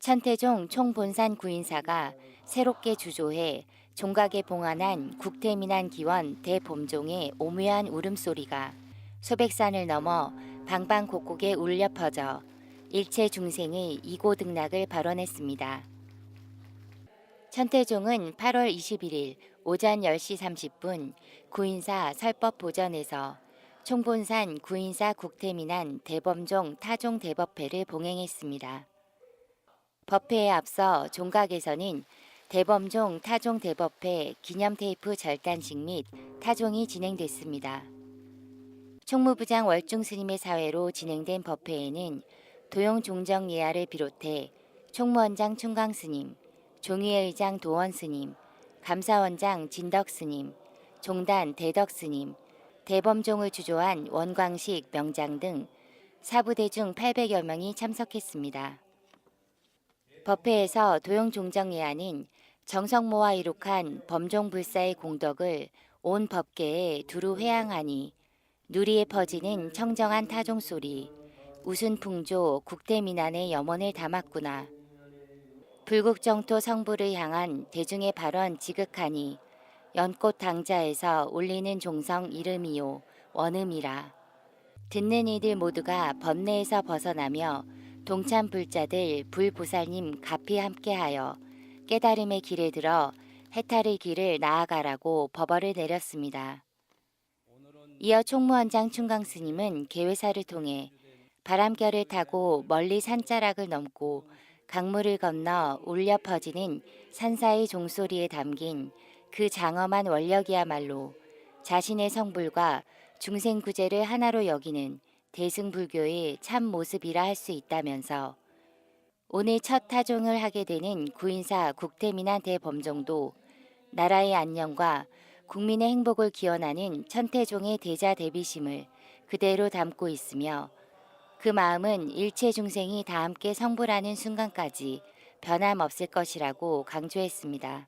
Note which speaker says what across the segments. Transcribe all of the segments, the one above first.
Speaker 1: 천태종 총본산 구인사가 새롭게 주조해 종각에 봉안한 국태민한 기원 대범종의 오묘한 울음소리가 소백산을 넘어 방방곡곡에 울려 퍼져 일체 중생의 이고등락을 발언했습니다. 천태종은 8월 21일 오전 10시 30분 구인사 설법보전에서 총본산 구인사 국태민한 대범종 타종 대법회를 봉행했습니다. 법회에 앞서 종각에서는 대범종 타종 대법회 기념 테이프 절단식 및 타종이 진행됐습니다. 총무부장 월중 스님의 사회로 진행된 법회에는 도용 종정 예하를 비롯해 총무원장 충강 스님, 종의회 의장 도원 스님, 감사원장 진덕 스님, 종단 대덕 스님, 대범종을 주조한 원광식 명장 등 사부대중 800여 명이 참석했습니다. 법회에서 도용 종정 예하는 정성모와 이룩한 범종불사의 공덕을 온 법계에 두루 회항하니 누리에 퍼지는 청정한 타종 소리, 우순풍조 국대민안의 염원을 담았구나. 불국정토 성부를 향한 대중의 발언 지극하니 연꽃 당자에서 울리는 종성 이름이요 원음이라. 듣는 이들 모두가 번뇌에서 벗어나며 동참 불자들 불보살님 가피 함께하여 깨달음의 길에 들어 해탈의 길을 나아가라고 법어를 내렸습니다. 이어 총무원장 충강 스님은 개회사를 통해 바람결을 타고 멀리 산자락을 넘고 강물을 건너 울려 퍼지는 산사의 종소리에 담긴 그 장엄한 원력이야말로 자신의 성불과 중생 구제를 하나로 여기는 대승불교의 참 모습이라 할 수 있다면서 오늘 첫 타종을 하게 되는 구인사 국태민한 대범종도 나라의 안녕과 국민의 행복을 기원하는 천태종의 대자 대비심을 그대로 담고 있으며 그 마음은 일체 중생이 다 함께 성불하는 순간까지 변함없을 것이라고 강조했습니다.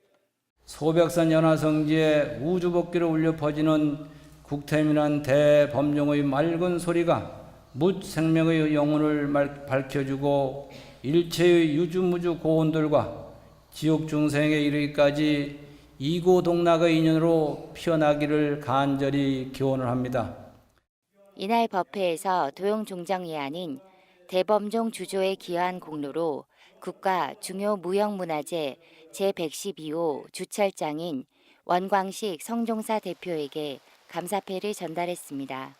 Speaker 2: 소백산 연화성지에 우주복기로 울려 퍼지는 국태민한 대범종의 맑은 소리가 묻 생명의 영혼을 말- 밝혀주고 일체의 유주무주 고온들과 지옥 중생에 이르기까지 이고동락의 인연으로 피어나기를 간절히 기원을 합니다.
Speaker 1: 이날 법회에서 도용 종정 예안인 대범종 주조에 기여한 공로로 국가 중요 무형문화재 제112호 주철장인 원광식 성종사 대표에게 감사패를 전달했습니다.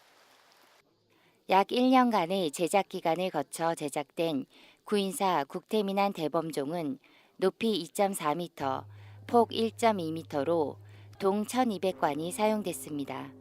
Speaker 1: 약 1년간의 제작 기간을 거쳐 제작된 구인사 국태민한 대범종은 높이 2.4m, 폭 1.2m로 동 1200관이 사용됐습니다.